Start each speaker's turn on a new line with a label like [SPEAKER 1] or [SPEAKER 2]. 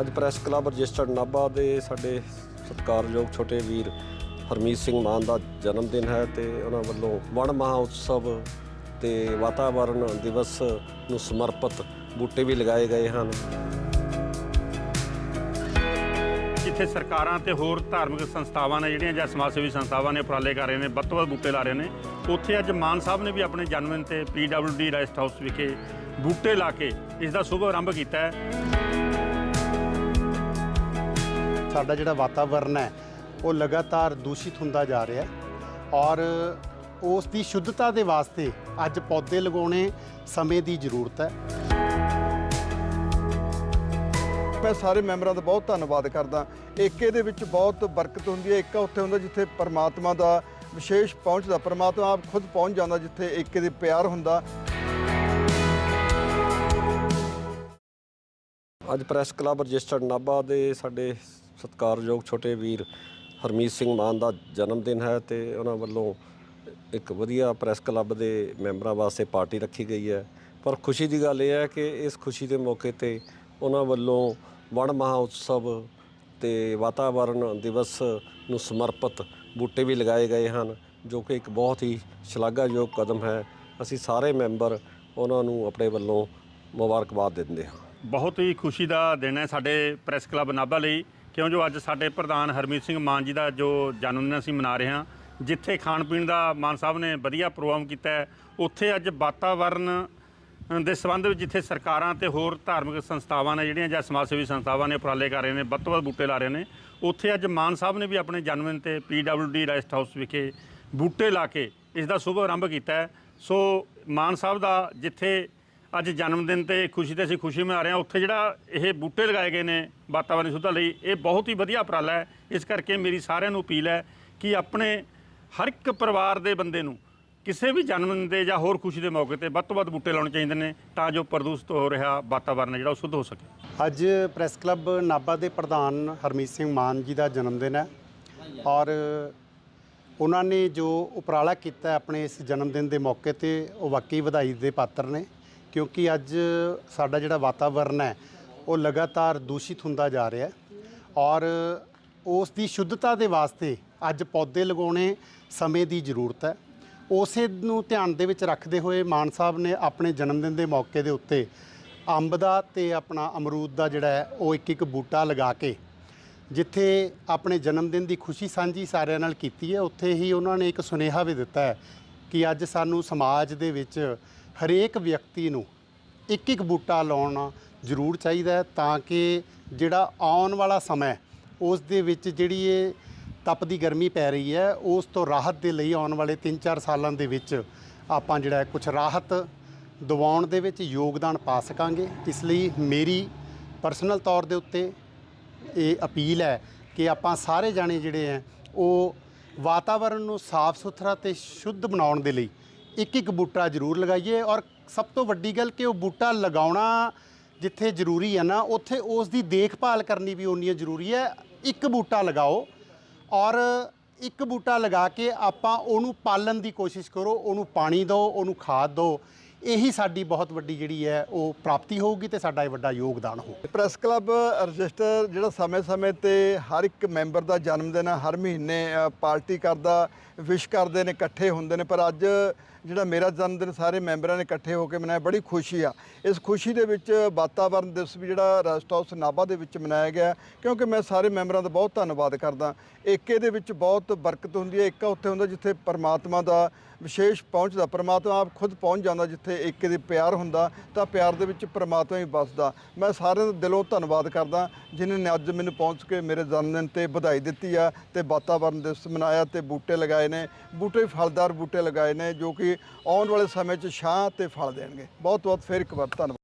[SPEAKER 1] ਅੱਜ press club registered Nabha ਦੇ ਸਾਡੇ ਸਤਿਕਾਰਯੋਗ ਛੋਟੇ ਵੀਰ ਹਰਮੀਤ ਸਿੰਘ ਮਾਨ ਦਾ ਜਨਮ ਦਿਨ ਹੈ ਤੇ ਉਹਨਾਂ ਵੱਲੋਂ ਵਣ ਮਹਾ ਉਤਸਵ ਤੇ ਵਾਤਾਵਰਣ ਦਿਵਸ ਨੂੰ ਸਮਰਪਿਤ ਬੂਟੇ ਵੀ ਲਗਾਏ ਗਏ ਹਨ।
[SPEAKER 2] ਜਿੱਥੇ ਸਰਕਾਰਾਂ ਤੇ ਹੋਰ ਧਾਰਮਿਕ ਸੰਸਥਾਵਾਂ ਨੇ ਜਿਹੜੀਆਂ ਜਾਂ ਸਮਾਜ ਸੇਵੀ ਸੰਸਥਾਵਾਂ ਨੇ ਉਪਰਾਲੇ ਕਰ ਰਹੇ ਨੇ, ਵੱਧ ਤੋਂ ਵੱਧ ਬੂਟੇ ਲਾ ਰਹੇ ਨੇ। ਉੱਥੇ ਅੱਜ ਮਾਨ ਸਾਹਿਬ ਨੇ ਵੀ ਆਪਣੇ ਜਨਮ ਦਿਨ ਤੇ ਪੀਡਬਲਯੂਡੀ ਰੈਸਟ ਹਾਊਸ ਵਿਖੇ ਬੂਟੇ ਲਾ ਕੇ ਇਸ ਦਾ ਸ਼ੁਭ ਆਰੰਭ ਕੀਤਾ ਹੈ।
[SPEAKER 3] ਸਾਡਾ ਜਿਹੜਾ ਵਾਤਾਵਰਨ ਹੈ ਉਹ ਲਗਾਤਾਰ ਦੂਸ਼ਿਤ ਹੁੰਦਾ ਜਾ ਰਿਹਾ ਹੈ ਔਰ ਉਸ ਦੀ ਸ਼ੁੱਧਤਾ ਦੇ ਵਾਸਤੇ ਅੱਜ ਪੌਦੇ ਲਗਾਉਣੇ ਸਮੇਂ ਦੀ ਜ਼ਰੂਰਤ ਹੈ।
[SPEAKER 4] ਮੈਂ ਸਾਰੇ ਮੈਂਬਰਾਂ ਦਾ ਬਹੁਤ ਧੰਨਵਾਦ ਕਰਦਾ। ਏਕੇ ਦੇ ਵਿੱਚ ਬਹੁਤ ਬਰਕਤ ਹੁੰਦੀ ਹੈ ਏਕਾ ਉੱਥੇ ਹੁੰਦਾ ਜਿੱਥੇ ਪਰਮਾਤਮਾ ਦਾ ਵਿਸ਼ੇਸ਼ ਪਹੁੰਚਦਾ ਪਰਮਾਤਮਾ ਆਪ ਖੁਦ ਪਹੁੰਚ ਜਾਂਦਾ ਜਿੱਥੇ ਏਕੇ ਦੇ ਪਿਆਰ ਹੁੰਦਾ।
[SPEAKER 1] ਅੱਜ ਪ੍ਰੈਸ ਕਲੱਬ ਰਜਿਸਟਰਡ ਨਾਭਾ ਦੇ ਸਾਡੇ ਸਤਿਕਾਰਯੋਗ ਛੋਟੇ ਵੀਰ ਹਰਮੀਤ ਸਿੰਘ ਮਾਨ ਦਾ ਜਨਮ ਦਿਨ ਹੈ ਤੇ ਉਹਨਾਂ ਵੱਲੋਂ ਇੱਕ ਵਧੀਆ ਪ੍ਰੈਸ ਕਲੱਬ ਦੇ ਮੈਂਬਰਾਂ ਵਾਸਤੇ ਪਾਰਟੀ ਰੱਖੀ ਗਈ ਹੈ। ਪਰ ਖੁਸ਼ੀ ਦੀ ਗੱਲ ਇਹ ਹੈ ਕਿ ਇਸ ਖੁਸ਼ੀ ਦੇ ਮੌਕੇ ਤੇ ਉਹਨਾਂ ਵੱਲੋਂ ਵਣ ਮਹਾ ਉਤਸਵ ਤੇ ਵਾਤਾਵਰਣ ਦਿਵਸ ਨੂੰ ਸਮਰਪਿਤ ਬੂਟੇ ਵੀ ਲਗਾਏ ਗਏ ਹਨ, ਜੋ ਕਿ ਇੱਕ ਬਹੁਤ ਹੀ ਸ਼ਲਾਘਾਯੋਗ ਕਦਮ ਹੈ। ਅਸੀਂ ਸਾਰੇ ਮੈਂਬਰ ਉਹਨਾਂ ਨੂੰ ਆਪਣੇ ਵੱਲੋਂ ਮੁਬਾਰਕਬਾਦ ਦਿੰਦੇ ਹਾਂ।
[SPEAKER 2] ਬਹੁਤ ਹੀ ਖੁਸ਼ੀ ਦਾ ਦਿਨ ਹੈ ਸਾਡੇ ਪ੍ਰੈਸ ਕਲੱਬ ਨਾਭਾ ਲਈ। ਕਿਉਂ ਜੋ ਅੱਜ ਸਾਡੇ ਪ੍ਰਧਾਨ ਹਰਮੀਤ ਸਿੰਘ ਮਾਨ ਜੀ ਦਾ ਜੋ ਜਨਮ ਦਿਨ ਅਸੀਂ ਮਨਾ ਰਹੇ ਹਾਂ, ਜਿੱਥੇ ਖਾਣ ਪੀਣ ਦਾ ਮਾਨ ਸਾਹਿਬ ਨੇ ਵਧੀਆ ਪ੍ਰੋਗਰਾਮ ਕੀਤਾ ਹੈ, ਉੱਥੇ ਅੱਜ ਵਾਤਾਵਰਨ ਦੇ ਸੰਬੰਧ ਵਿੱਚ ਜਿੱਥੇ ਸਰਕਾਰਾਂ ਤੇ ਹੋਰ ਧਾਰਮਿਕ ਸੰਸਥਾਵਾਂ ਨੇ ਜਿਹੜੀਆਂ ਜਾਂ ਸਮਾਜ ਸੇਵੀ ਸੰਸਥਾਵਾਂ ਨੇ ਉਪਰਾਲੇ ਕਰ ਰਹੇ ਨੇ, ਵੱਧ ਤੋਂ ਵੱਧ ਬੂਟੇ ਲਾ ਰਹੇ ਨੇ, ਉੱਥੇ ਅੱਜ ਮਾਨ ਸਾਹਿਬ ਨੇ ਵੀ ਆਪਣੇ ਜਨਮ ਦਿਨ ਤੇ ਪੀਡਬਲਯੂਡੀ ਰੈਸਟ ਹਾਊਸ ਵਿਖੇ ਬੂਟੇ ਲਾ ਕੇ ਇਸ ਦਾ ਸ਼ੁਭ ਆਰੰਭ ਕੀਤਾ ਸੋ ਮਾਨ ਸਾਹਿਬ ਦਾ ਜਿੱਥੇ ਅੱਜ ਜਨਮ ਦਿਨ ਤੇ ਖੁਸ਼ੀ ਤੇ ਅਸੀਂ ਖੁਸ਼ੀ ਮਨਾ ਰਹੇ ਹਾਂ। ਉੱਥੇ ਜਿਹੜਾ ਇਹ ਬੂਟੇ ਲਗਾਏ ਗਏ ਨੇ ਵਾਤਾਵਰਣ ਸੁਧਾਰ ਲਈ, ਇਹ ਬਹੁਤ ਹੀ ਵਧੀਆ ਉਪਰਾਲਾ ਹੈ। ਇਸ ਕਰਕੇ ਮੇਰੀ ਸਾਰਿਆਂ ਨੂੰ ਅਪੀਲ ਹੈ ਕਿ ਆਪਣੇ ਹਰ ਇੱਕ ਪਰਿਵਾਰ ਦੇ ਬੰਦੇ ਨੂੰ ਕਿਸੇ ਵੀ ਜਨਮ ਦਿਨ ਦੇ ਜਾਂ ਹੋਰ ਖੁਸ਼ੀ ਦੇ ਮੌਕੇ ਤੇ ਵੱਧ ਤੋਂ ਵੱਧ ਬੂਟੇ ਲਾਉਣੇ ਚਾਹੀਦੇ ਨੇ ਤਾਂ ਜੋ ਪ੍ਰਦੂਸ਼ਿਤ ਹੋ ਰਿਹਾ ਵਾਤਾਵਰਣ ਹੈ ਜਿਹੜਾ ਉਹ ਸ਼ੁੱਧ ਹੋ ਸਕੇ।
[SPEAKER 3] ਅੱਜ ਪ੍ਰੈਸ ਕਲੱਬ ਨਾਭਾ ਦੇ ਪ੍ਰਧਾਨ ਹਰਮੀਤ ਸਿੰਘ ਮਾਨ ਜੀ ਦਾ ਜਨਮ ਦਿਨ ਹੈ ਔਰ ਉਹਨਾਂ ਨੇ ਜੋ ਉਪਰਾਲਾ ਕੀਤਾ ਆਪਣੇ ਇਸ ਜਨਮ ਦਿਨ ਦੇ ਮੌਕੇ ਤੇ, ਉਹ ਵਾਕਈ ਵਧਾਈ ਦੇ ਪਾਤਰ ਨੇ। ਕਿਉਂਕਿ ਅੱਜ ਸਾਡਾ ਜਿਹੜਾ ਵਾਤਾਵਰਨ ਹੈ, ਉਹ ਲਗਾਤਾਰ ਦੂਸ਼ਿਤ ਹੁੰਦਾ ਜਾ ਰਿਹਾ ਔਰ ਉਸ ਦੀ ਸ਼ੁੱਧਤਾ ਦੇ ਵਾਸਤੇ ਅੱਜ ਪੌਦੇ ਲਗਾਉਣੇ ਸਮੇਂ ਦੀ ਜ਼ਰੂਰਤ ਹੈ। ਉਸੇ ਨੂੰ ਧਿਆਨ ਦੇ ਵਿੱਚ ਰੱਖਦੇ ਹੋਏ ਮਾਨ ਸਾਹਿਬ ਨੇ ਆਪਣੇ ਜਨਮ ਦਿਨ ਦੇ ਮੌਕੇ ਦੇ ਉੱਤੇ ਅੰਬ ਦਾ ਤੇ ਆਪਣਾ ਅਮਰੂਦ ਦਾ ਜਿਹੜਾ ਹੈ, ਉਹ ਇੱਕ ਇੱਕ ਬੂਟਾ ਲਗਾ ਕੇ ਜਿੱਥੇ ਆਪਣੇ ਜਨਮ ਦਿਨ ਦੀ ਖੁਸ਼ੀ ਸਾਂਝੀ ਸਾਰਿਆਂ ਨਾਲ ਕੀਤੀ ਹੈ। ਉੱਥੇ ਹੀ ਉਹਨਾਂ ਨੇ ਇੱਕ ਸੁਨੇਹਾ ਵੀ ਦਿੱਤਾ ਹੈ ਕਿ ਅੱਜ ਸਾਨੂੰ ਸਮਾਜ ਦੇ ਵਿੱਚ ਹਰੇਕ ਵਿਅਕਤੀ ਨੂੰ ਇੱਕ ਇੱਕ ਬੂਟਾ ਲਾਉਣਾ ਜ਼ਰੂਰ ਚਾਹੀਦਾ ਹੈ ਤਾਂ ਕਿ ਜਿਹੜਾ ਆਉਣ ਵਾਲਾ ਸਮਾਂ ਉਸ ਦੇ ਵਿੱਚ ਜਿਹੜੀ ਇਹ ਤਪਦੀ ਗਰਮੀ ਪੈ ਰਹੀ ਹੈ, ਉਸ ਤੋਂ ਰਾਹਤ ਦੇ ਲਈ ਆਉਣ ਵਾਲੇ 3-4 ਸਾਲਾਂ ਦੇ ਵਿੱਚ ਆਪਾਂ ਜਿਹੜਾ ਕੁਝ ਰਾਹਤ ਦਿਵਾਉਣ ਦੇ ਵਿੱਚ ਯੋਗਦਾਨ ਪਾ ਸਕਾਂਗੇ। ਇਸ ਲਈ ਮੇਰੀ ਪਰਸਨਲ ਤੌਰ ਦੇ ਉੱਤੇ ਇਹ ਅਪੀਲ ਹੈ ਕਿ ਆਪਾਂ ਸਾਰੇ ਜਾਣੇ ਜਿਹੜੇ ਹੈ, ਉਹ ਵਾਤਾਵਰਣ ਨੂੰ ਸਾਫ਼ ਸੁਥਰਾ ਤੇ ਸ਼ੁੱਧ ਬਣਾਉਣ ਦੇ ਲਈ ਇੱਕ ਇੱਕ ਬੂਟਾ ਜ਼ਰੂਰ ਲਗਾਈਏ ਔਰ ਸਭ ਤੋਂ ਵੱਡੀ ਗੱਲ ਕਿ ਉਹ ਬੂਟਾ ਲਗਾਉਣਾ ਜਿੱਥੇ ਜ਼ਰੂਰੀ ਹੈ ਨਾ, ਉੱਥੇ ਉਸ ਦੀ ਦੇਖਭਾਲ ਕਰਨੀ ਵੀ ਉਨੀ ਜ਼ਰੂਰੀ ਹੈ। ਇੱਕ ਬੂਟਾ ਲਗਾਓ ਔਰ ਇੱਕ ਬੂਟਾ ਲਗਾ ਕੇ ਆਪਾਂ ਉਹਨੂੰ ਪਾਲਣ ਦੀ ਕੋਸ਼ਿਸ਼ ਕਰੋ, ਉਹਨੂੰ ਪਾਣੀ ਦਿਓ, ਉਹਨੂੰ ਖਾਦ ਦਿਓ। ਇਹੀ ਸਾਡੀ ਬਹੁਤ ਵੱਡੀ ਜਿਹੜੀ ਹੈ, ਉਹ ਪ੍ਰਾਪਤੀ ਹੋਊਗੀ ਤੇ ਸਾਡਾ ਇਹ ਵੱਡਾ ਯੋਗਦਾਨ ਹੋਊ
[SPEAKER 4] ਪ੍ਰੈਸ ਕਲੱਬ ਰਜਿਸਟਰ ਜਿਹੜਾ ਸਮੇਂ-ਸਮੇਂ ਤੇ ਹਰ ਇੱਕ ਮੈਂਬਰ ਦਾ ਜਨਮ ਦਿਨ, ਹਰ ਮਹੀਨੇ ਪਾਰਟੀ ਕਰਦਾ, ਵਿਸ਼ ਕਰਦੇ ਨੇ, ਇਕੱਠੇ ਹੁੰਦੇ ਨੇ, ਪਰ ਅੱਜ ਜਿਹੜਾ ਮੇਰਾ ਜਨਮ ਦਿਨ ਸਾਰੇ ਮੈਂਬਰਾਂ ਨੇ ਇਕੱਠੇ ਹੋ ਕੇ ਮਨਾਇਆ, ਬੜੀ ਖੁਸ਼ੀ ਆ। ਇਸ ਖੁਸ਼ੀ ਦੇ ਵਿੱਚ ਵਾਤਾਵਰਣ ਦਿਵਸ ਵੀ ਜਿਹੜਾ ਰੈਸਟ ਹਾਊਸ ਨਾਭਾ ਦੇ ਵਿੱਚ ਮਨਾਇਆ ਗਿਆ, ਕਿਉਂਕਿ ਮੈਂ ਸਾਰੇ ਮੈਂਬਰਾਂ ਦਾ ਬਹੁਤ ਧੰਨਵਾਦ ਕਰਦਾ। ਏਕੇ ਦੇ ਵਿੱਚ ਬਹੁਤ ਬਰਕਤ ਹੁੰਦੀ ਹੈ, ਏਕਾ ਉੱਥੇ ਹੁੰਦਾ ਜਿੱਥੇ ਪਰਮਾਤਮਾ ਦਾ ਵਿਸ਼ੇਸ਼ ਪਹੁੰਚਦਾ, ਪਰਮਾਤਮਾ ਆਪ ਖੁਦ ਪਹੁੰਚ ਜਾਂਦਾ ਜਿੱਥੇ ਏਕੇ ਦੇ ਪਿਆਰ ਹੁੰਦਾ, ਤਾਂ ਪਿਆਰ ਦੇ ਵਿੱਚ ਪਰਮਾਤਮਾ ਹੀ ਵੱਸਦਾ। ਮੈਂ ਸਾਰਿਆਂ ਦਾ ਦਿਲੋਂ ਧੰਨਵਾਦ ਕਰਦਾ, ਜਿਨ੍ਹਾਂ ਨੇ ਅੱਜ ਮੈਨੂੰ ਪਹੁੰਚ ਕੇ ਮੇਰੇ ਜਨਮ ਦਿਨ ਤੇ ਵਧਾਈ ਦਿੱਤੀ ਆ ਤੇ ਵਾਤਾਵਰਣ ਦਿਵਸ ਮਨਾਇਆ ਤੇ ਬੂਟੇ ਲਗਾਏ ਨੇ। ਬੂਟੇ ਫਲਦਾਰ ਬੂਟੇ ਲਗਾਏ ਨੇ, ਜੋ ਕਿ ਆਉਣ ਵਾਲੇ ਸਮੇਂ 'ਚ ਛਾਂ ਤੇ ਫਲ ਦੇਣਗੇ। ਬਹੁਤ ਬਹੁਤ ਫੇਰ ਇੱਕ ਵਾਰ ਧੰਨਵਾਦ।